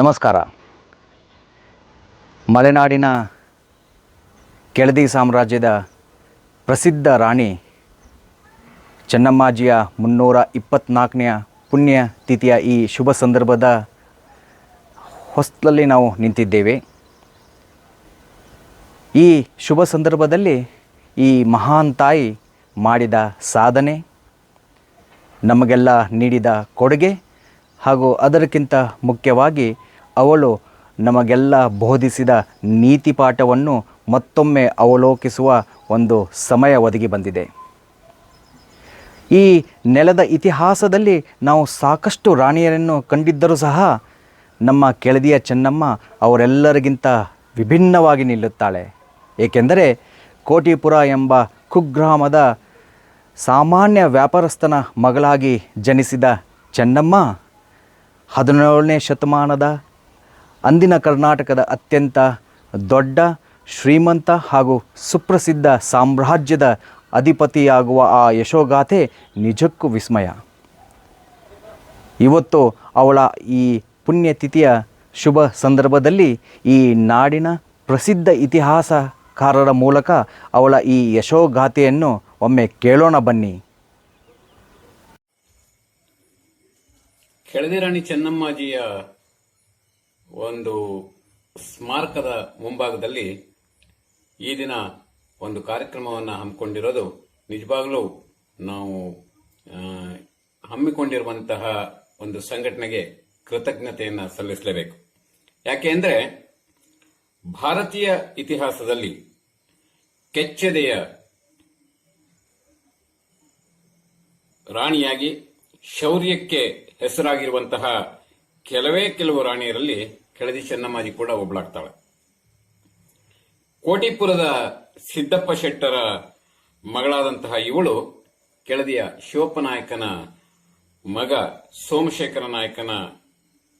ನಮಸ್ಕಾರ. ಮಲೆನಾಡಿನ ಕೆಳದಿ ಸಾಮ್ರಾಜ್ಯದ ಪ್ರಸಿದ್ಧ ರಾಣಿ ಚೆನ್ನಮ್ಮಾಜಿಯ ಮುನ್ನೂರ ಇಪ್ಪತ್ತ್ನಾಲ್ಕನೆಯ ಪುಣ್ಯ ತಿಥಿಯ ಈ ಶುಭ ಸಂದರ್ಭದ ಹೊಸ್ತಲಲ್ಲಿ ನಾವು ನಿಂತಿದ್ದೇವೆ. ಈ ಶುಭ ಸಂದರ್ಭದಲ್ಲಿ ಈ ಮಹಾನ್ ತಾಯಿ ಮಾಡಿದ ಸಾಧನೆ, ನಮಗೆಲ್ಲ ನೀಡಿದ ಕೊಡುಗೆ ಹಾಗೂ ಅದಕ್ಕಿಂತ ಮುಖ್ಯವಾಗಿ ಅವಳು ನಮಗೆಲ್ಲ ಬೋಧಿಸಿದ ನೀತಿ ಪಾಠವನ್ನು ಮತ್ತೊಮ್ಮೆ ಅವಲೋಕಿಸುವ ಒಂದು ಸಮಯ ಒದಗಿ ಬಂದಿದೆ. ಈ ನೆಲದ ಇತಿಹಾಸದಲ್ಲಿ ನಾವು ಸಾಕಷ್ಟು ರಾಣಿಯರನ್ನು ಕಂಡಿದ್ದರೂ ಸಹ ನಮ್ಮ ಕೆಳದಿಯ ಚೆನ್ನಮ್ಮ ಅವರೆಲ್ಲರಿಗಿಂತ ವಿಭಿನ್ನವಾಗಿ ನಿಲ್ಲುತ್ತಾಳೆ. ಏಕೆಂದರೆ ಕೋಟಿಪುರ ಎಂಬ ಕುಗ್ರಾಮದ ಸಾಮಾನ್ಯ ವ್ಯಾಪಾರಸ್ಥನ ಮಗಳಾಗಿ ಜನಿಸಿದ ಚೆನ್ನಮ್ಮ ಹದಿನೇಳನೇ ಶತಮಾನದ ಅಂದಿನ ಕರ್ನಾಟಕದ ಅತ್ಯಂತ ದೊಡ್ಡ, ಶ್ರೀಮಂತ ಹಾಗೂ ಸುಪ್ರಸಿದ್ಧ ಸಾಮ್ರಾಜ್ಯದ ಅಧಿಪತಿಯಾಗುವ ಆ ಯಶೋಗಾಥೆ ನಿಜಕ್ಕೂ ವಿಸ್ಮಯ. ಇವತ್ತು ಅವಳ ಈ ಪುಣ್ಯತಿಥಿಯ ಶುಭ ಸಂದರ್ಭದಲ್ಲಿ ಈ ನಾಡಿನ ಪ್ರಸಿದ್ಧ ಇತಿಹಾಸಕಾರರ ಮೂಲಕ ಅವಳ ಈ ಯಶೋಗಾಥೆಯನ್ನು ಒಮ್ಮೆ ಕೇಳೋಣ ಬನ್ನಿ. ಕೆಳದಿ ರಾಣಿ ಚೆನ್ನಮ್ಮಾಜಿಯ ಒಂದು ಸ್ಮಾರಕದ ಮುಂಭಾಗದಲ್ಲಿ ಈ ದಿನ ಒಂದು ಕಾರ್ಯಕ್ರಮವನ್ನು ಹಮ್ಮಿಕೊಂಡಿರೋದು. ನಿಜವಾಗ್ಲೂ ನಾವು ಹಮ್ಮಿಕೊಂಡಿರುವಂತಹ ಒಂದು ಸಂಘಟನೆಗೆ ಕೃತಜ್ಞತೆಯನ್ನು ಸಲ್ಲಿಸಲೇಬೇಕು. ಯಾಕೆ ಅಂದ್ರೆ ಭಾರತೀಯ ಇತಿಹಾಸದಲ್ಲಿ ಕೆಚ್ಚೆದೆಯ ರಾಣಿಯಾಗಿ ಶೌರ್ಯಕ್ಕೆ ಹೆಸರಾಗಿರುವಂತಹ ಕೆಲವೇ ಕೆಲವು ರಾಣಿಯರಲ್ಲಿ ಕೆಳದಿ ಚೆನ್ನಮ್ಮಾಜಿ ಕೂಡ ಒಬ್ಬಳಾಗ್ತಾಳೆ ಕೋಟಿಪುರದ ಸಿದ್ದಪ್ಪ ಶೆಟ್ಟರ ಮಗಳಾದಂತಹ ಇವಳು ಕೆಳದಿಯ ಶಿವಪ್ಪನಾಯಕನ ಮಗ ಸೋಮಶೇಖರ ನಾಯಕನ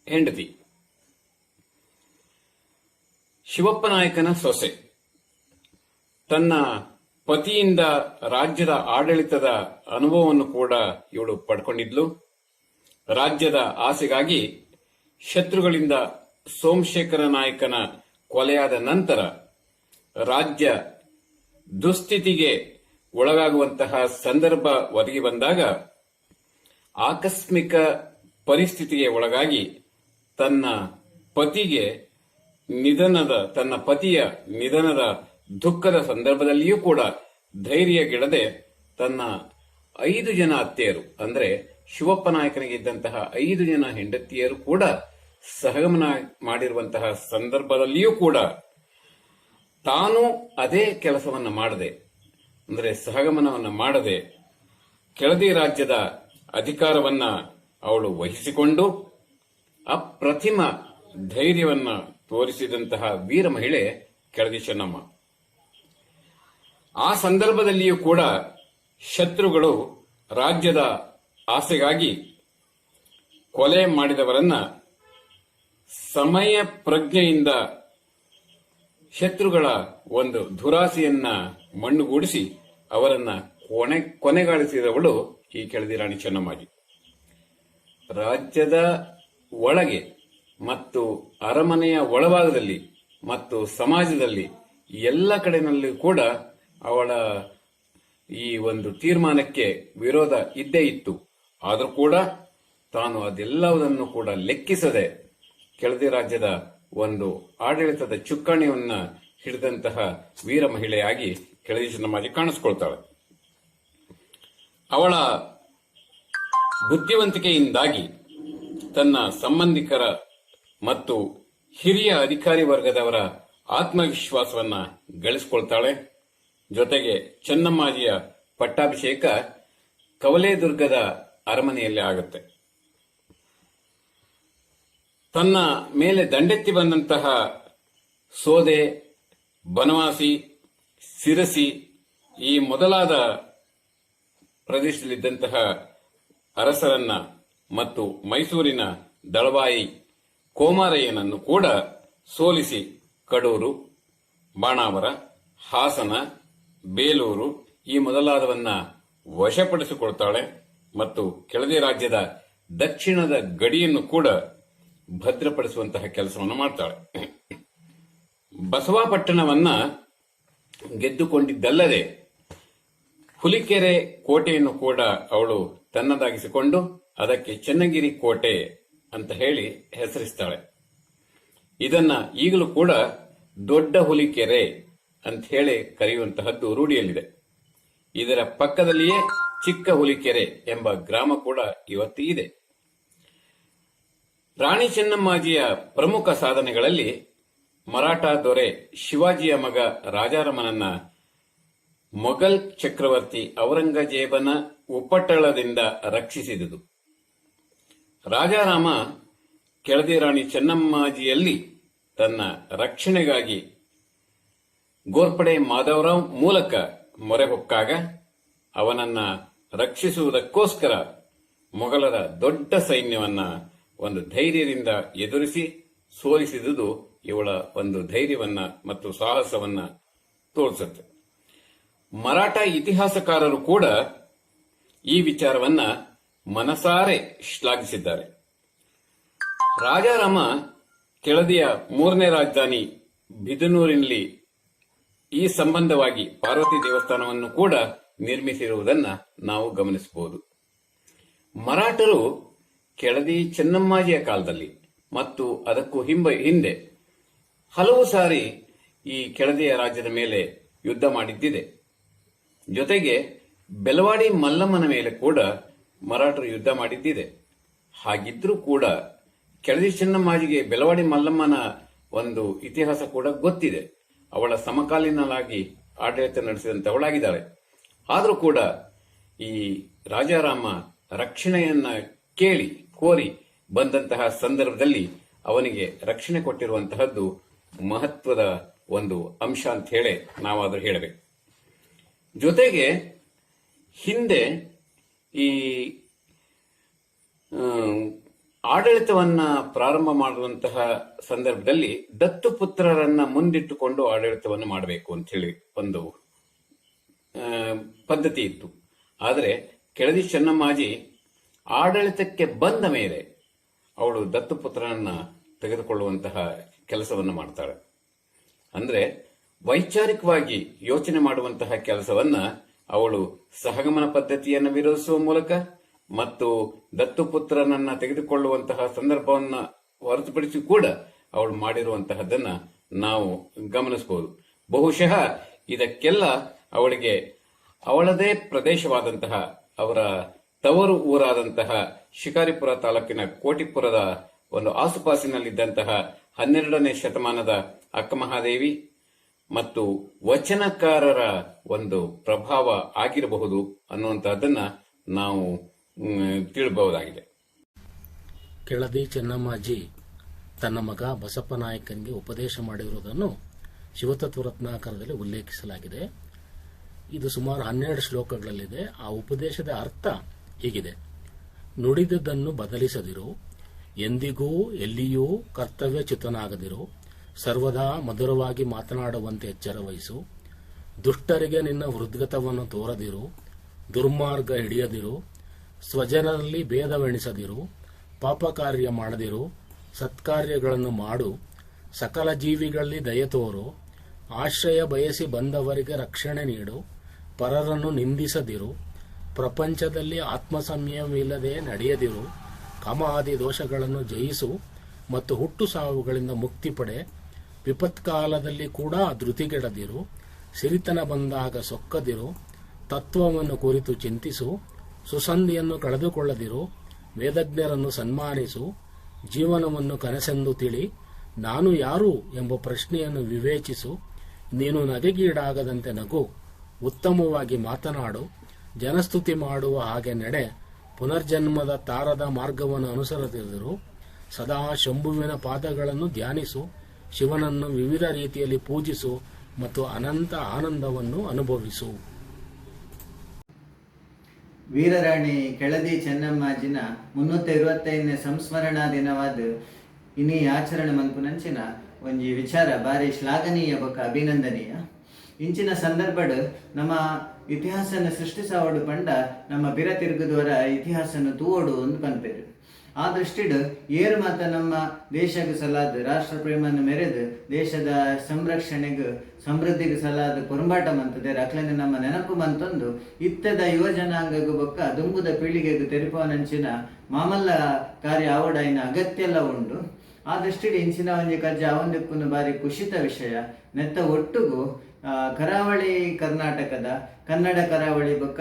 ಹೆಂಡತಿ. ಶಿವಪ್ಪ ನಾಯಕನ ಸೊಸೆ. ತನ್ನ ಪತಿಯಿಂದ ರಾಜ್ಯದ ಆಡಳಿತದ ಅನುಭವವನ್ನು ಕೂಡ ಇವಳು ಪಡ್ಕೊಂಡಿದ್ಲು. ರಾಜ್ಯದ ಆಸೆಗಾಗಿ ಶತ್ರುಗಳಿಂದ ಸೋಮಶೇಖರ ನಾಯಕನ ಕೊಲೆಯಾದ ನಂತರ ರಾಜ್ಯ ದುಸ್ಥಿತಿಗೆ ಒಳಗಾಗುವಂತಹ ಸಂದರ್ಭ ಒದಗಿ ಬಂದಾಗ ಆಕಸ್ಮಿಕ ಪರಿಸ್ಥಿತಿಗೆ ಒಳಗಾಗಿ ತನ್ನ ಪತಿಗೆ ನಿಧನದ, ತನ್ನ ಪತಿಯ ನಿಧನದ ದುಃಖದ ಸಂದರ್ಭದಲ್ಲಿಯೂ ಕೂಡ ಧೈರ್ಯಗೆಡದೆ ತನ್ನ ಐದು ಜನ ಅತ್ತೆಯರು, ಅಂದ್ರೆ ಶಿವಪ್ಪ ನಾಯಕನಿಗೆ ಇದ್ದಂತಹ ಐದು ಜನ ಹೆಂಡತಿಯರು ಕೂಡ ಸಹಗಮನ ಮಾಡಿರುವಂತಹ ಸಂದರ್ಭದಲ್ಲಿಯೂ ಕೂಡ ತಾನು ಅದೇ ಕೆಲಸವನ್ನು ಮಾಡದೆ, ಅಂದರೆ ಸಹಗಮನವನ್ನು ಮಾಡದೆ ಕೆಳದಿ ರಾಜ್ಯದ ಅಧಿಕಾರವನ್ನ ಅವಳು ವಹಿಸಿಕೊಂಡು ಅಪ್ರತಿಮ ಧೈರ್ಯವನ್ನ ತೋರಿಸಿದಂತಹ ವೀರ ಮಹಿಳೆ ಕೆಳದಿ ಚೆನ್ನಮ್ಮ. ಆ ಸಂದರ್ಭದಲ್ಲಿಯೂ ಕೂಡ ಶತ್ರುಗಳು ರಾಜ್ಯದ ಆಸೆಗಾಗಿ ಕೊಲೆ ಮಾಡಿದವರನ್ನ ಸಮಯ ಪ್ರಜ್ಞೆಯಿಂದ ಶತ್ರುಗಳ ಒಂದು ದುರಾಸೆಯನ್ನ ಮಣ್ಣುಗೂಡಿಸಿ ಅವರನ್ನ ಕೊನೆ ಕೊನೆಗಾಣಿಸಿದವಳು ಈ ಕೆಳದಿ ರಾಣಿ ಚೆನ್ನಮ್ಮಾಜಿ. ರಾಜ್ಯದ ಒಳಗೆ ಮತ್ತು ಅರಮನೆಯ ಒಳಭಾಗದಲ್ಲಿ ಮತ್ತು ಸಮಾಜದಲ್ಲಿ ಎಲ್ಲ ಕಡೆನಲ್ಲಿ ಕೂಡ ಅವಳ ಈ ಒಂದು ತೀರ್ಮಾನಕ್ಕೆ ವಿರೋಧ ಇದ್ದೇ ಇತ್ತು. ಆದರೂ ಕೂಡ ತಾನು ಅದೆಲ್ಲವುದನ್ನು ಕೂಡ ಲೆಕ್ಕಿಸದೆ ಕೆಳದಿ ರಾಜ್ಯದ ಒಂದು ಆಡಳಿತದ ಚುಕ್ಕಾಣಿಯನ್ನ ಹಿಡಿದಂತಹ ವೀರ ಮಹಿಳೆಯಾಗಿ ಕೆಳದಿ ಚೆನ್ನಮ್ಮಾಜಿ ಕಾಣಿಸ್ಕೊಳ್ತಾಳೆ. ಅವಳ ಬುದ್ಧಿವಂತಿಕೆಯಿಂದಾಗಿ ತನ್ನ ಸಂಬಂಧಿಕರ ಮತ್ತು ಹಿರಿಯ ಅಧಿಕಾರಿ ವರ್ಗದವರ ಆತ್ಮವಿಶ್ವಾಸವನ್ನ ಗಳಿಸಿಕೊಳ್ತಾಳೆ. ಜೊತೆಗೆ ಚೆನ್ನಮ್ಮಾಜಿಯ ಪಟ್ಟಾಭಿಷೇಕ ಕವಲೇದುರ್ಗದ ಅರಮನೆಯಲ್ಲಿ ಆಗುತ್ತೆ. ತನ್ನ ಮೇಲೆ ದಂಡೆತ್ತಿ ಬಂದಂತಹ ಸೋದೆ, ಬನವಾಸಿ, ಸಿರಸಿ, ಈ ಮೊದಲಾದ ಪ್ರದೇಶದಲ್ಲಿದ್ದಂತಹ ಅರಸರನ್ನ ಮತ್ತು ಮೈಸೂರಿನ ದಳವಾಯಿ ಕೋಮಾರಯ್ಯನನ್ನು ಕೂಡ ಸೋಲಿಸಿ ಕಡೂರು, ಬಾಣಾವರ, ಹಾಸನ, ಬೇಲೂರು ಈ ಮೊದಲಾದವನ್ನ ವಶಪಡಿಸಿಕೊಳ್ತಾಳೆ. ಮತ್ತು ಕೆಳದಿ ರಾಜ್ಯದ ದಕ್ಷಿಣದ ಗಡಿಯನ್ನು ಕೂಡ ಭದ್ರಪಡಿಸುವಂತಹ ಕೆಲಸವನ್ನು ಮಾಡ್ತಾಳೆ. ಬಸವಾಪಟ್ಟಣವನ್ನ ಗೆದ್ದುಕೊಂಡಿದ್ದಲ್ಲದೆ ಹುಲಿಕೆರೆ ಕೋಟೆಯನ್ನು ಕೂಡ ಅವಳು ತನ್ನದಾಗಿಸಿಕೊಂಡು ಅದಕ್ಕೆ ಚನ್ನಗಿರಿ ಕೋಟೆ ಅಂತ ಹೇಳಿ ಹೆಸರಿಸ್ತಾಳೆ. ಇದನ್ನ ಈಗಲೂ ಕೂಡ ದೊಡ್ಡ ಹುಲಿಕೆರೆ ಅಂತ ಹೇಳಿ ಕರೆಯುವಂತಹದ್ದು ರೂಢಿಯಲ್ಲಿದೆ. ಇದರ ಪಕ್ಕದಲ್ಲಿಯೇ ಚಿಕ್ಕ ಹುಲಿಕೆರೆ ಎಂಬ ಗ್ರಾಮ ಕೂಡ ಇವತ್ತು ಇದೆ. ರಾಣಿ ಚೆನ್ನಮ್ಮಾಜಿಯ ಪ್ರಮುಖ ಸಾಧನೆಗಳಲ್ಲಿ ಮರಾಠ ದೊರೆ ಶಿವಾಜಿಯ ಮಗ ರಾಜಾರಾಮನನ್ನ ಮೊಘಲ್ ಚಕ್ರವರ್ತಿ ಔರಂಗಜೇಬನ ಉಪಟಳದಿಂದ ರಕ್ಷಿಸಿದುದು. ರಾಜಾರಾಮ ಕೆಳದಿ ರಾಣಿ ಚೆನ್ನಮ್ಮಾಜಿಯಲ್ಲಿ ತನ್ನ ರಕ್ಷಣೆಗಾಗಿ ಗೋರ್ಪಡೆ ಮಾಧವರಾವ್ ಮೂಲಕ ಮೊರೆ ಹೊಕ್ಕಾಗ ಅವನನ್ನ ರಕ್ಷಿಸುವುದಕ್ಕೋಸ್ಕರ ಮೊಘಲರ ದೊಡ್ಡ ಸೈನ್ಯವನ್ನ ಒಂದು ಧೈರ್ಯದಿಂದ ಎದುರಿಸಿ ಸೋಲಿಸಿದುದು ಇವಳ ಒಂದು ಧೈರ್ಯವನ್ನ ಮತ್ತು ಸಾಹಸವನ್ನ ತೋರಿಸುತ್ತೆ. ಮರಾಠ ಇತಿಹಾಸಕಾರರು ಕೂಡ ಈ ವಿಚಾರವನ್ನ ಮನಸಾರೆ ಶ್ಲಾಘಿಸಿದ್ದಾರೆ. ರಾಜಾರಾಮ ಕೆಳದಿಯ ಮೂರನೇ ರಾಜಧಾನಿ ಬಿದನೂರಿನಲ್ಲಿ ಈ ಸಂಬಂಧವಾಗಿ ಪಾರ್ವತಿ ದೇವಸ್ಥಾನವನ್ನು ಕೂಡ ನಿರ್ಮಿಸಿರುವುದನ್ನ ನಾವು ಗಮನಿಸಬಹುದು. ಮರಾಠರು ಕೆಳದಿ ಚೆನ್ನಮ್ಮಾಜಿಯ ಕಾಲದಲ್ಲಿ ಮತ್ತು ಅದಕ್ಕೂ ಹಿಂಬ, ಹಿಂದೆ ಹಲವು ಸಾರಿ ಈ ಕೆಳದಿಯ ರಾಜ್ಯದ ಮೇಲೆ ಯುದ್ಧ ಮಾಡಿದ್ದಿದೆ. ಜೊತೆಗೆ ಬೆಲವಾಡಿ ಮಲ್ಲಮ್ಮನ ಮೇಲೆ ಕೂಡ ಮರಾಠರು ಯುದ್ಧ ಮಾಡಿದ್ದಿದೆ. ಹಾಗಿದ್ರೂ ಕೂಡ ಕೆಳದಿ ಚೆನ್ನಮ್ಮಾಜಿಗೆ ಬೆಲವಾಡಿ ಮಲ್ಲಮ್ಮನ ಒಂದು ಇತಿಹಾಸ ಕೂಡ ಗೊತ್ತಿದೆ. ಅವಳ ಸಮಕಾಲೀನಲಾಗಿ ಆಡಳಿತ ನಡೆಸಿದಂತವಳಾಗಿದ್ದಾಳೆ ಆದರೂ ಕೂಡ ಈ ರಾಜಾರಾಮ ರಕ್ಷಣೆಯನ್ನ ಕೇಳಿ, ಕೋರಿ ಬಂದಂತಹ ಸಂದರ್ಭದಲ್ಲಿ ಅವನಿಗೆ ರಕ್ಷಣೆ ಕೊಟ್ಟಿರುವಂತಹದ್ದು ಮಹತ್ವದ ಒಂದು ಅಂಶ ಅಂತ ಹೇಳಿ ನಾವಾದರೂ ಹೇಳಬೇಕು. ಜೊತೆಗೆ ಹಿಂದೆ ಈ ಆಡಳಿತವನ್ನ ಪ್ರಾರಂಭ ಮಾಡುವಂತಹ ಸಂದರ್ಭದಲ್ಲಿ ದತ್ತು ಪುತ್ರರನ್ನ ಮುಂದಿಟ್ಟುಕೊಂಡು ಆಡಳಿತವನ್ನು ಮಾಡಬೇಕು ಅಂತ ಹೇಳಿ ಒಂದು ಪದ್ಧತಿ ಇತ್ತು. ಆದರೆ ಕೆಳದಿ ಚೆನ್ನಮ್ಮಾಜಿ ಆಡಳಿತಕ್ಕೆ ಬಂದ ಮೇಲೆ ಅವಳು ದತ್ತುಪುತ್ರನನ್ನ ತೆಗೆದುಕೊಳ್ಳುವಂತಹ ಕೆಲಸವನ್ನು ಮಾಡ್ತಾಳೆ. ಅಂದ್ರೆ ವೈಚಾರಿಕವಾಗಿ ಯೋಚನೆ ಮಾಡುವಂತಹ ಕೆಲಸವನ್ನ ಅವಳು ಸಹಗಮನ ಪದ್ಧತಿಯನ್ನು ವಿರೋಧಿಸುವ ಮೂಲಕ ಮತ್ತು ದತ್ತುಪುತ್ರನನ್ನ ತೆಗೆದುಕೊಳ್ಳುವಂತಹ ಸಂದರ್ಭವನ್ನ ಹೊರತುಪಡಿಸಿ ಕೂಡ ಅವಳು ಮಾಡಿರುವಂತಹದ್ದನ್ನ ನಾವು ಗಮನಿಸಬಹುದು. ಬಹುಶಃ ಇದಕ್ಕೆಲ್ಲ ಅವಳಿಗೆ ಅವಳದೇ ಪ್ರದೇಶವಾದಂತಹ, ಅವರ ತವರು ಊರಾದಂತಹ ಶಿಕಾರಿಪುರ ತಾಲೂಕಿನ ಕೋಟಿಪುರದ ಒಂದು ಆಸುಪಾಸಿನಲ್ಲಿದ್ದಂತಹ ಹನ್ನೆರಡನೇ ಶತಮಾನದ ಅಕ್ಕಮಹಾದೇವಿ ಮತ್ತು ವಚನಕಾರರ ಒಂದು ಪ್ರಭಾವ ಆಗಿರಬಹುದು ಅನ್ನುವಂತಹದ್ದನ್ನ ನಾವು ತಿಳಿಬಹುದಾಗಿದೆ ಕೆಳದಿ ಚೆನ್ನಮ್ಮಾಜಿ ತನ್ನ ಮಗ ಬಸಪ್ಪ ನಾಯಕನಿಗೆ ಉಪದೇಶ ಮಾಡಿರುವುದನ್ನು ಶಿವತತ್ವ ರತ್ನಾಕರದಲ್ಲಿ ಉಲ್ಲೇಖಿಸಲಾಗಿದೆ. ಇದು ಸುಮಾರು ಹನ್ನೆರಡು ಶ್ಲೋಕಗಳಲ್ಲಿದೆ. ಆ ಉಪದೇಶದ ಅರ್ಥ ಹೀಗಿದೆ. ನುಡಿದದನ್ನು ಬದಲಿಸದಿರು, ಎಂದಿಗೂ ಎಲ್ಲಿಯೂ ಕರ್ತವ್ಯ ಚಿತನಾಗದಿರು ಸರ್ವದಾ ಮಧುರವಾಗಿ ಮಾತನಾಡುವಂತೆ ಎಚ್ಚರ ವಹಿಸು, ದುಷ್ಟರಿಗೆ ನಿನ್ನ ಹೃದ್ಗತವನ್ನು ತೋರದಿರು, ದುರ್ಮಾರ್ಗ ಹಿಡಿಯದಿರು ಸ್ವಜನರಲ್ಲಿ ಭೇದವೆಣಿಸದಿರು ಪಾಪ ಕಾರ್ಯ ಮಾಡದಿರು, ಸತ್ಕಾರ್ಯಗಳನ್ನು ಮಾಡು, ಸಕಲ ಜೀವಿಗಳಲ್ಲಿ ದಯೆ ತೋರು, ಆಶ್ರಯ ಬಯಸಿ ಬಂದವರಿಗೆ ರಕ್ಷಣೆ ನೀಡು, ಪರರನ್ನು ನಿಂದಿಸದಿರು, ಪ್ರಪಂಚದಲ್ಲಿ ಆತ್ಮಸಂಯಮವಿಲ್ಲದೆ ನಡೆಯದಿರು, ಕಮ ಆದಿ ದೋಷಗಳನ್ನು ಜಯಿಸು ಮತ್ತು ಹುಟ್ಟು ಸಾವುಗಳಿಂದ ಮುಕ್ತಿ ಪಡೆ ವಿಪತ್ಕಾಲದಲ್ಲಿ ಕೂಡ ಧೃತಿಗೆಡದಿರು, ಸಿರಿತನ ಬಂದಾಗ ಸೊಕ್ಕದಿರು, ತತ್ವವನ್ನು ಕುರಿತು ಚಿಂತಿಸು ಸುಸಂಧಿಯನ್ನು ಕಳೆದುಕೊಳ್ಳದಿರು, ವೇದಜ್ಞರನ್ನು ಸನ್ಮಾನಿಸು, ಜೀವನವನ್ನು ಕನಸೆಂದು ತಿಳಿ, ನಾನು ಯಾರು ಎಂಬ ಪ್ರಶ್ನೆಯನ್ನು ವಿವೇಚಿಸು, ನೀನು ನಗೆಗೀಡಾಗದಂತೆ ನಗು, ಉತ್ತಮವಾಗಿ ಮಾತನಾಡು, ಜನಸ್ತುತಿ ಮಾಡುವ ಹಾಗೆ ನಡೆ, ಪುನರ್ಜನ್ಮದ ತಾರದ ಮಾರ್ಗವನ್ನು ಅನುಸರಿಸಿದರು ಸದಾ ಶಂಭುವಿನ ಪಾದಗಳನ್ನು ಧ್ಯಾನಿಸು, ಶಿವನನ್ನು ವಿವಿಧ ರೀತಿಯಲ್ಲಿ ಪೂಜಿಸು ಮತ್ತು ಅನಂತ ಆನಂದವನ್ನು ಅನುಭವಿಸು. ವೀರರಾಣಿ ಕೆಳದಿ ಚೆನ್ನಮ್ಮಾಜಿನ ಮುನ್ನೂತ್ತ ಇರುವತ್ತೈದನೇ ಸಂಸ್ಮರಣಾ ದಿನವಾದ ಇನ್ನೀ ಆಚರಣೆ ಮನ್ಪುನಂಚಿನ ಒಂಜಿ ವಿಚಾರ ಬಾರಿ ಶ್ಲಾಘನೀಯ ಬೊಕ ಅಭಿನಂದನೀಯ. ಇಂಚಿನ ಸಂದರ್ಭಡ್ ನಮ್ಮ ಇತಿಹಾಸನ ಸೃಷ್ಟಿಸಾವಡು ಪಂಡ ನಮ್ಮ ಬಿರ ತಿರುಗದವರ ಇತಿಹಾಸನ ತೂವೋಡು ಒಂದು ಪನ್ಪೆರು. ಆ ದೃಷ್ಟಿಡ್ ಏರು ಮಾತ ನಮ್ಮ ದೇಶಕ್ಕೆ ಸಲಾದ ರಾಷ್ಟ್ರ ಪ್ರೇಮನ್ನು ಮೆರೆದು ದೇಶದ ಸಂರಕ್ಷಣೆಗೆ ಸಮೃದ್ಧಿಗೆ ಸಲಾದ ಪೊರಂಬಾಟ ಮಂತದೆ. ಅಕ್ಲನೆ ನಮ್ಮ ನೆನಪು ಮಂತೊಂದು ಇತ್ತದ ಯುವ ಬೊಕ್ಕ ದುಂಬುದ ಪೀಳಿಗೆಗೆ ತೆರಪುವನಂಚಿನ ಮಾಮಲ್ಲ ಕಾರ್ಯ ಆವಡಾಯಿನ ಅಗತ್ಯ ಎಲ್ಲ ಉಂಡು. ಆ ದೃಷ್ಟಿ ಇಂಚಿನ ಒಂಜಿ ಕಜ್ಜ ಅವನಕ್ಕೂ ಬಾರಿ ಕುಶಿತ ವಿಷಯ. ನೆತ್ತ ಒಟ್ಟುಗೂ ಕರಾವಳಿ ಕರ್ನಾಟಕದ ಕನ್ನಡ ಕರಾವಳಿ ಬೊಕ್ಕ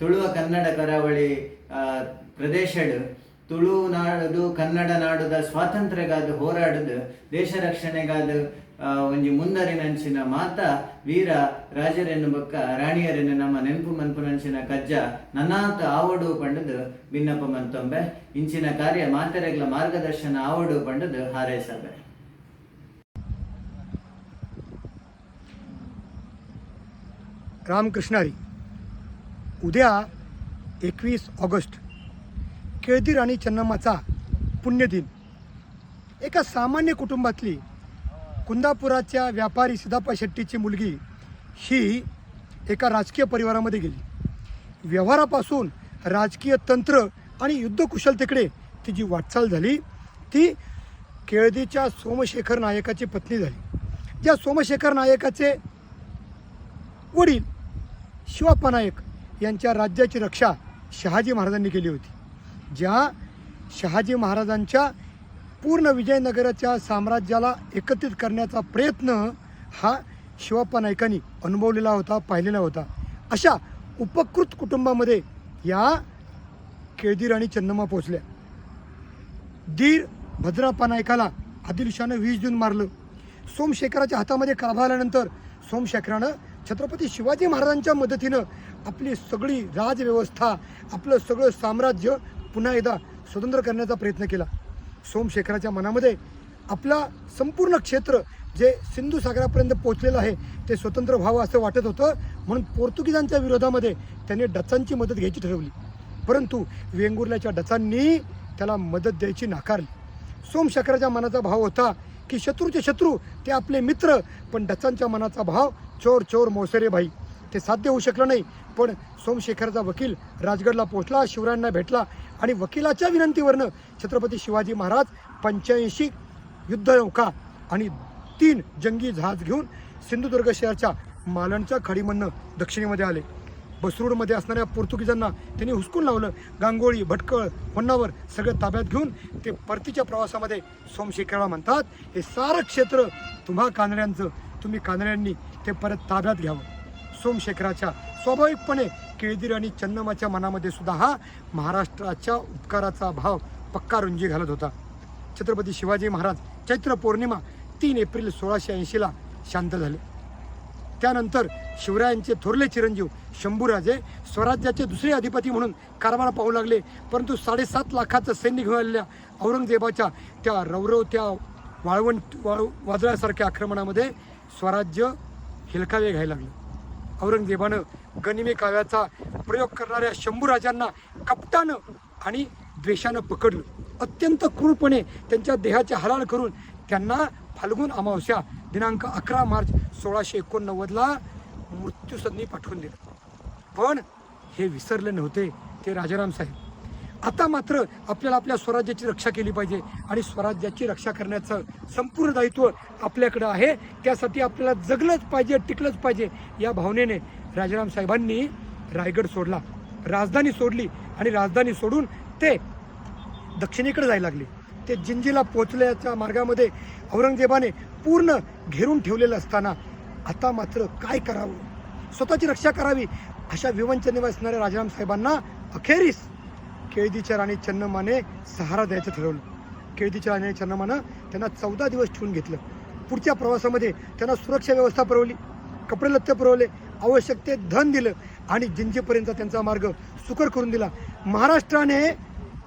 ತುಳುವ ಕನ್ನಡ ಕರಾವಳಿ ಆ, ಪ್ರದೇಶಡ್ ತುಳು ನಾಡು ಕನ್ನಡ ನಾಡುದ ಸ್ವಾತಂತ್ರ್ಯಗಾದ ಹೋರಾಡುದು ದೇಶ ರಕ್ಷಣೆಗಾದ ಆ, ಒಂಜಿ ಮುಂದರಿನಂಚಿನ ಮಾತ ವೀರ ರಾಜರೆನ್ನು ಬೊಕ್ಕ ರಾಣಿಯರೆನ್ನು ನಮ್ಮ ನೆನಪು ಮನ್ಪುನಂಚಿನ ಕಜ್ಜ ನನ್ನಾತ ಆವಡು ಪಂಡದು ಭಿನ್ನಪ ಮಂತೊಂಬೆ ಇಂಚಿನ ಕಾರ್ಯ ಮಾತೆರೆಗ್ಲ ಮಾರ್ಗದರ್ಶನ ಆವಡು ಪಂಡದು ಹಾರೈಸಬೆ रामकृष्ण हरी उद्या एकवीस ऑगस्ट केळदी राणी चन्नम्माचा पुण्यदिन. एका सामान्य कुटुंबातली कुंदापुराच्या व्यापारी सिद्धप्पा शेट्टीची मुलगी ही एका राजकीय परिवारामध्ये गेली. व्यवहारापासून राजकीय तंत्र आणि युद्धकुशलतेकडे तिची वाटचाल झाली. ती केळदीच्या सोमशेखर नायकाची पत्नी झाली. ज्या सोमशेखर नायकाचे वडील शिवाप्पा नायक यांच्या राज्याची रक्षा शहाजी महाराजांनी केली होती. ज्या शहाजी महाराजांच्या पूर्ण विजयनगराच्या साम्राज्याला एकत्रित करण्याचा प्रयत्न हा शिवाप्पा नायकांनी अनुभवलेला होता पाहिलेला होता. अशा उपकृत कुटुंबामध्ये या केळदीर आणि चंदमा पोचल्या दीर भद्राप्पा नायकाला आदिलशानं वीज देऊन मारलं. सोमशेखराच्या हातामध्ये काभा आल्यानंतर सोमशेखरानं छत्रपती शिवाजी महाराजांच्या मदतीनं आपली सगळी राजव्यवस्था आपलं सगळं साम्राज्य पुन्हा एकदा स्वतंत्र करण्याचा प्रयत्न केला. सोमशेखराच्या मनामध्ये आपला संपूर्ण क्षेत्र जे सिंधू सागरापर्यंत पोहोचलेलं आहे ते स्वतंत्र व्हावं असं वाटत होतं. म्हणून पोर्तुगीजांच्या विरोधामध्ये त्यांनी डचांची मदत घ्यायची ठरवली. परंतु वेंगुर्ल्याच्या डचांनी त्याला मदत द्यायची नाकारली. सोमशेखराच्या मनाचा भाव होता की शत्रूचे शत्रू ते आपले मित्र पण डचांच्या मनाचा भाव चोर चोर मोसरे भाई ते साध्य होऊ शकलं नाही. पण सोमशेखरचा वकील राजगडला पोहोचला शिवरायांना भेटला आणि वकिलाच्या विनंतीवरनं छत्रपती शिवाजी महाराज पंच्याऐंशी युद्धनौका आणि तीन जंगी जहाज घेऊन सिंधुदुर्ग शहराच्या मालणच्या खडीमधनं दक्षिणेमध्ये आले. बसरूडमध्ये असणाऱ्या पोर्तुगीजांना त्यांनी हुसकून लावलं. गांगोळी भटकळ होन्नावर सगळं ताब्यात घेऊन ते परतीच्या प्रवासामध्ये सोमशेखराला म्हणतात हे सारं क्षेत्र तुम्हा कानड्यांचं. तुम्ही कानड्यांनी ते परत ताब्यात घ्यावं. सोमशेखराच्या स्वाभाविकपणे केळदीर आणि चन्नमाच्या मनामध्ये सुद्धा हा महाराष्ट्राच्या उपकाराचा भाव पक्का रुंजी घालत होता. छत्रपती शिवाजी महाराज चैत्र पौर्णिमा तीन एप्रिल सोळाशे ऐंशीला शांत झाले. त्यानंतर शिवरायांचे थोरले चिरंजीव शंभूराजे स्वराज्याचे दुसरे अधिपती म्हणून कारभार पाहू लागले. परंतु साडेसात लाखाचं सैन्य घेऊन आलेल्या औरंगजेबाच्या त्या रौरवत्या वाळवंट वाळ वादळासारख्या आक्रमणामध्ये स्वराज्य हिलकावे घ्यायला लागलं. औरंगजेबानं गनिमे काव्याचा प्रयोग करणाऱ्या शंभू राजांना कपटानं आणि द्वेषानं पकडलं. अत्यंत क्रूरपणे त्यांच्या देहाचे हलाल करून त्यांना फाल्गुन अमावस्या दिनांक अकरा मार्च सोळाशे एकोणनव्वदला मृत्यूसदनी पाठवून दिलं. पण हे विसरले नव्हते ते राजाराम साहेब. आता मात्र आपल्याला आपल्या स्वराज्याची रक्षा केली पाहिजे आणि स्वराज्याची रक्षा करण्याचं संपूर्ण दायित्व आपल्याकडं आहे. त्यासाठी आपल्याला जगलंच पाहिजे टिकलंच पाहिजे या भावनेने राजाराम साहेबांनी रायगड सोडला. राजधानी सोडली आणि राजधानी सोडून ते दक्षिणेकडे जायला लागले. ते जिंजीला पोचल्याच्या मार्गामध्ये औरंगजेबाने पूर्ण घेरून ठेवलेलं असताना आता मात्र काय करावं? स्वतःची रक्षा करावी अशा विवंचनेवर असणाऱ्या राजाराम साहेबांना अखेरीस केळदीच्या राणी चन्नमाने सहारा द्यायचं ठरवलं. केळदीच्या राणी चन्नमानं त्यांना चौदा दिवस ठेवून घेतलं. पुढच्या प्रवासामध्ये त्यांना सुरक्षा व्यवस्था पुरवली कपडे लत्ते पुरवले आवश्यक ते धन दिलं आणि जिंजेपर्यंत त्यांचा मार्ग सुकर करून दिला. महाराष्ट्राने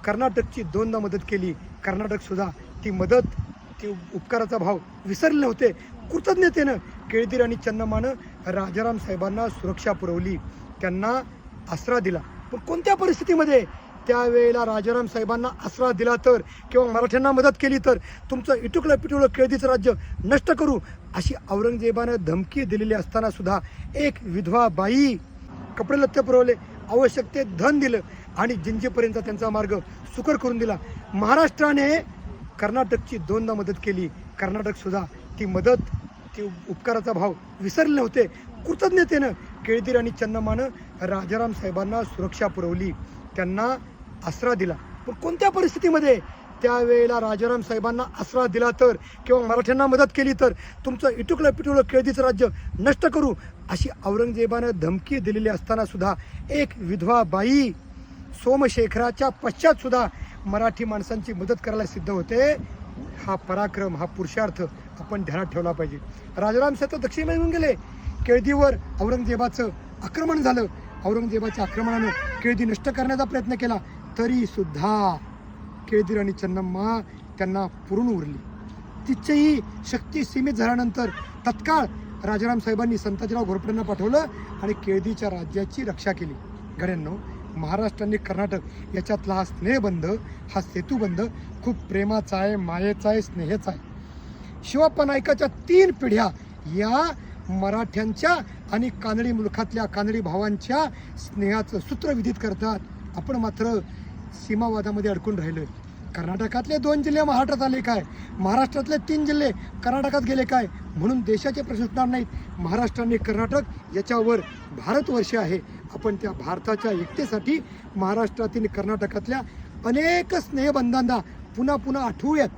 कर्नाटकची दोनदा मदत केली. कर्नाटकसुद्धा ती मदत ती उपकाराचा भाव विसरले नव्हते. कृतज्ञतेनं केळदीर आणि चन्नमानं राजाराम साहेबांना सुरक्षा पुरवली. त्यांना आसरा दिला. पण कोणत्या परिस्थितीमध्ये त्यावेळेला राजाराम साहेबांना आसरा दिला तर किंवा मराठ्यांना मदत केली तर तुमचं इटुकलं पिटुकलं केळदीचं राज्य नष्ट करू अशी औरंगजेबानं धमकी दिलेली असताना सुद्धा एक विधवा बाई कपडे लत्ते पुरवले आवश्यक ते धन दिलं आणि जिंजीपर्यंत त्यांचा मार्ग सुकर करून दिला. महाराष्ट्राने कर्नाटकची दोनदा मदत केली. कर्नाटकसुद्धा ती मदत ती उपकाराचा भाव विसरले नव्हते. कृतज्ञतेनं केळदीर आणि चन्नम्मानं राजाराम साहेबांना सुरक्षा पुरवली. त्यांना आसरा दिला. पण कोणत्या परिस्थितीमध्ये? त्यावेळेला राजाराम साहेबांना आसरा दिला तर किंवा मराठ्यांना मदत केली तर तुमचं इटुकलं पिटुकलं केळदीचं राज्य नष्ट करू अशी औरंगजेबानं धमकी दिलेली असताना सुद्धा एक विधवा बाई सोमशेखराच्या पश्चात सुद्धा मराठी माणसांची मदत करायला सिद्ध होते. हा पराक्रम हा पुरुषार्थ आपण ध्यानात ठेवला पाहिजे. राजाराम साहेब तर दक्षिणेला येऊन गेले. केळदीवर औरंगजेबाचं आक्रमण झालं. औरंगजेबाच्या आक्रमणानं केळदी नष्ट करण्याचा प्रयत्न केला. तरीसुद्धा केळदीर आणि चन्नम्मा त्यांना पुरून उरली. तिच्याही शक्ती सीमित झाल्यानंतर तत्काळ राजाराम साहेबांनी संताजीराव घोरपड्यांना पाठवलं आणि केळदीच्या राज्याची रक्षा केली. घड्यांनो महाराष्ट्र आणि कर्नाटक याच्यातला हा स्नेहबंध हा सेतूबंध खूप प्रेमाचा आहे मायेचा आहे स्नेहाचा आहे. शिवप्पा नायकाच्या तीन पिढ्या या मराठ्यांच्या आणि कानडी मुलखातल्या कानडी भावांच्या स्नेहाचं सूत्र विधित करतात. आपण मात्र सीमावादामध्ये अडकून राहिलोय. कर्नाटकातले दोन जिल्हे महाराष्ट्रात आले काय? महाराष्ट्रातले तीन जिल्हे कर्नाटकात गेले काय? म्हणून देशाचे प्रश्न सुटणार नाहीत. महाराष्ट्र आणि कर्नाटक याच्यावर भारतवर्ष आहे. आपण त्या भारताच्या एकतेसाठी महाराष्ट्रातील कर्नाटकातल्या अनेक स्नेहबंधांना पुन्हा पुन्हा आठवूयात.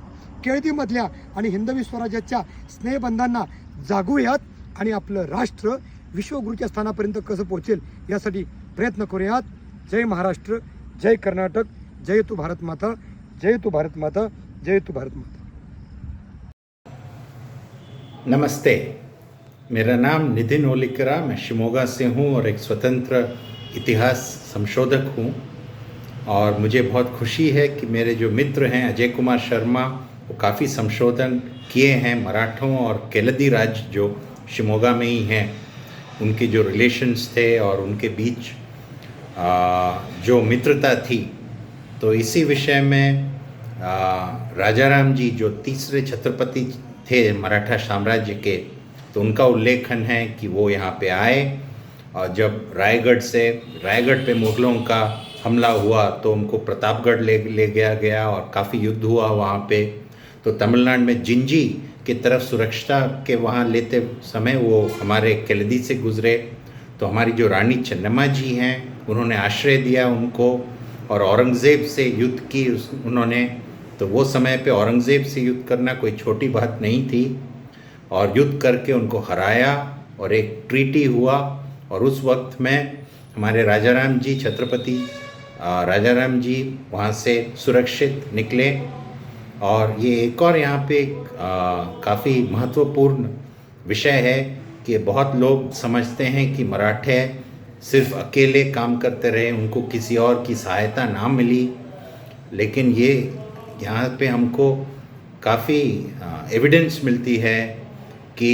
केळदीमधल्या आणि हिंदवी स्वराज्याच्या स्नेहबंधांना जागूयात आणि आपलं राष्ट्र विश्वगुरूच्या स्थानापर्यंत कसं पोहोचेल यासाठी प्रयत्न करूयात. जय महाराष्ट्र, जय कर्नाटक, जय तू भारत माता, जय तू भारत माता, जय तू भारत माता। नमस्ते, मेरा नाम नितिन ओलिकरा, मैं शिमोगा से हूँ और एक स्वतंत्र इतिहास संशोधक हूँ। और मुझे बहुत खुशी है कि मेरे जो मित्र हैं अजय कुमार शर्मा, वो काफ़ी संशोधन किए हैं मराठों और केलदी राज जो शिमोगा में ही हैं। उनके जो रिलेशंस थे और उनके बीच जो मित्रता थी तो इसी विषय में आ, राजाराम जी जो तीसरे छत्रपति थे मराठा साम्राज्य के तो उनका उल्लेखन है कि वो यहाँ पे आए और जब रायगढ़ से रायगढ़ पे मुगलों का हमला हुआ तो उनको प्रतापगढ़ ले ले गया गया और काफ़ी युद्ध हुआ वहाँ पे। तो तमिलनाडु में जिंजी की तरफ़ सुरक्षा के वहाँ लेते समय वो हमारे कैलदी से गुजरे। तो हमारी जो रानी चन्नम्मा जी हैं उन्होंने आश्रय दिया उनको और औरंगज़ेब से युद्ध की उस उन्होंने। तो वो समय पे औरंगज़ेब से युद्ध करना कोई छोटी बात नहीं थी और युद्ध करके उनको हराया और एक ट्रीटी हुआ और उस वक्त में हमारे राजाराम जी छत्रपति आ, राजाराम जी वहाँ से सुरक्षित निकले और ये एक और यहाँ पे काफ़ी महत्वपूर्ण विषय है कि बहुत लोग समझते हैं कि मराठे सिर्फ़ अकेले काम करते रहे, उनको किसी और की सहायता ना मिली। लेकिन ये यहाँ पे हमको काफ़ी एविडेंस मिलती है कि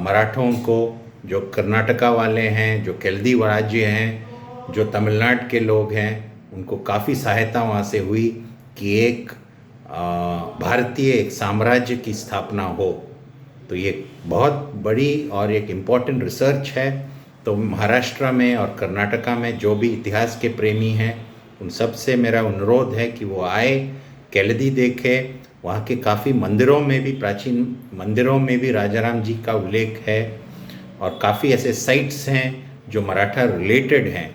मराठों को जो कर्नाटका वाले हैं, जो केल्दी राज्य हैं, जो तमिलनाडु के लोग हैं, उनको काफ़ी सहायता वहाँ से हुई कि एक भारतीय एक साम्राज्य की स्थापना हो। तो ये बहुत बड़ी और एक इंपॉर्टेंट रिसर्च है। तो महाराष्ट्र में और कर्नाटका में जो भी इतिहास के प्रेमी हैं, उन सबसे मेरा अनुरोध है कि वो आए केलदी देखे। वहाँ के काफ़ी मंदिरों में भी, प्राचीन मंदिरों में भी राजाराम जी का उल्लेख है और काफ़ी ऐसे साइट्स हैं जो मराठा रिलेटेड हैं।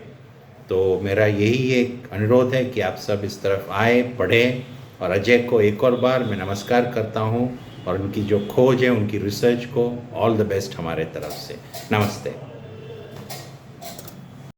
तो मेरा यही एक अनुरोध है कि आप सब इस तरफ़ आए पढ़ें और अजय को एक और बार मैं नमस्कार करता हूँ। और उनकी जो खोज है, उनकी रिसर्च को ऑल द बेस्ट हमारे तरफ़ से। नमस्ते।